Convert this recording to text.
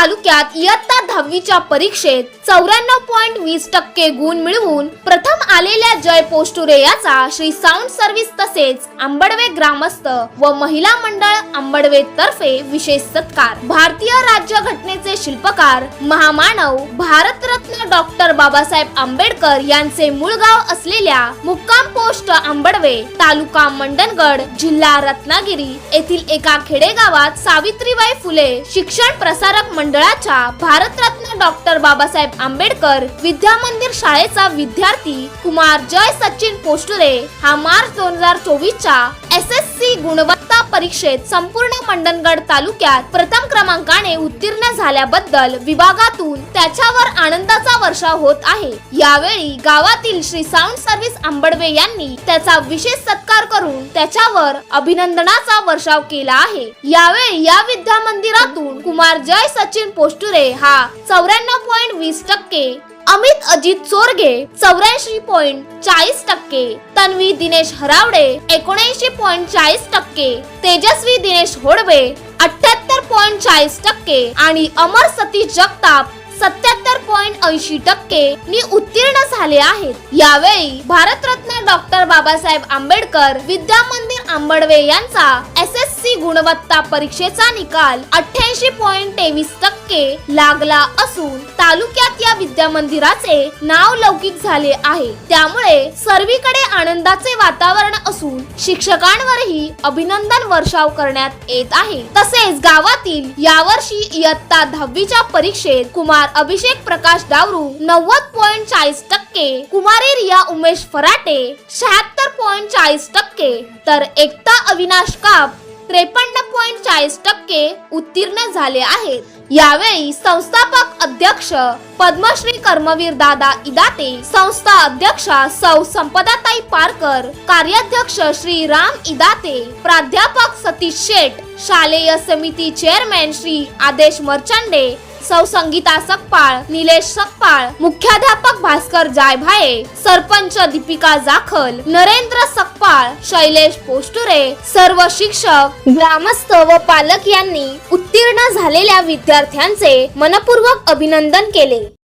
तालुक्यात इयत्ता दहावीच्या परीक्षेत चौऱ्याण्णव पॉईंट वीस टक्के गुण मिळवून प्रथम आलेल्या जय पोस्टुरे याचा श्री साऊंड सर्व्हिस तसेच आंबडवे ग्रामस्थ व महिला मंडळ आंबडवे तर्फे विशेष सत्कार. भारतीय राज्य घटनेचे शिल्पकार महामानव भारतरत्न डॉक्टर बाबासाहेब आंबेडकर यांचे मूळ गाव असलेल्या मुक्काम पोस्ट आंबडवे तालुका मंडणगड जिल्हा रत्नागिरी येथील एका खेडेगावात सावित्रीबाई फुले शिक्षण प्रसारक मंडळ मंडळाच्या भारतरत्न डॉक्टर बाबासाहेब आंबेडकर विद्या मंदिर शाळेचा विद्यार्थी कुमार जय सचिन पोस्टुरे हा मार्च दोन हजार चोवीसच्या एस एस सी गुणवत्ता परीक्षेत संपूर्ण मंडणगड तालुक्यात प्रथम क्रमांकाने उत्तीर्ण झाल्याबद्दल विभागातून त्याच्यावर आनंदाचा वर्षाव होत आहे. यावेळी गावातील श्री साऊंड सर्व्हिस आंबडवे यांनी त्याचा विशेष सत्कार करून त्याच्यावर अभिनंदनाचा वर्षाव केला आहे. यावेळी या विद्या मंदिरातून कुमार जय सचिन पोस्टुरे हा चौऱ्याण्णव पॉईंट वीस टक्के अमित अजित चोरगे चौऱ्याऐंशी पॉईंट चाळीस टक्के तन्वी दिनेश हरावडे एकोणऐंशी पॉईंट चाळीस टक्के तेजस्वी दिनेश होडवे अठ्याहत्तर पॉइंट चाळीस टक्के आणि अमर सतीश जगताप सत्याहत्तर पॉईंट ऐंशी टक्के नी उत्तीर्ण झाले आहेत. यावेळी भारतरत्न डॉक्टर बाबासाहेब आंबेडकर विद्यामंदिर आंबडवे यांचा एस एस सी गुणवत्ता परीक्षेचा निकाल अठ्ठ्याऐंशी पॉईंट तेवीस टक्के लागला असून तालुक्यात या विद्या मंदिराचे नाव लौकिक झाले आहे. त्यामुळे सर्वीकडे आनंदाचे वातावरण असून शिक्षकांवरही अभिनंदन वर्षाव करण्यात येत आहे. तसेच गावातील यावर्षी इयत्ता दहावीच्या परीक्षेत कुमार अभिषेक प्रकाश डावरू नव्वद पॉइंट चाळीस टक्के टक्के. कुमारी रिया उमेश फराटे शहात्तर पॉईंट चाळीस टक्के. तर एकता अविनाश काप त्रेपन्न पॉईंट चाळीस टक्के उत्तीर्ण झाले आहेत. यावेळी संस्थापक अध्यक्ष पद्मश्री कर्मवीर दादा इदाते संस्था अध्यक्षा सौ संपदाताई पारकर कार्याध्यक्ष श्री राम इदाते प्राध्यापक सतीश शेठ शालेय समिती चेअरमॅन श्री आदेश मर्चंडे सौ संगीता सकपाळ निलेश सकपाळ मुख्याध्यापक भास्कर जायभाये सरपंच दीपिका जाखल नरेंद्र सकपाळ शैलेश पोस्टुरे सर्व शिक्षक ग्रामस्थ व पालक यांनी उत्तीर्ण झालेल्या विद्यार्थ्यांचे मनपूर्वक अभिनंदन केले.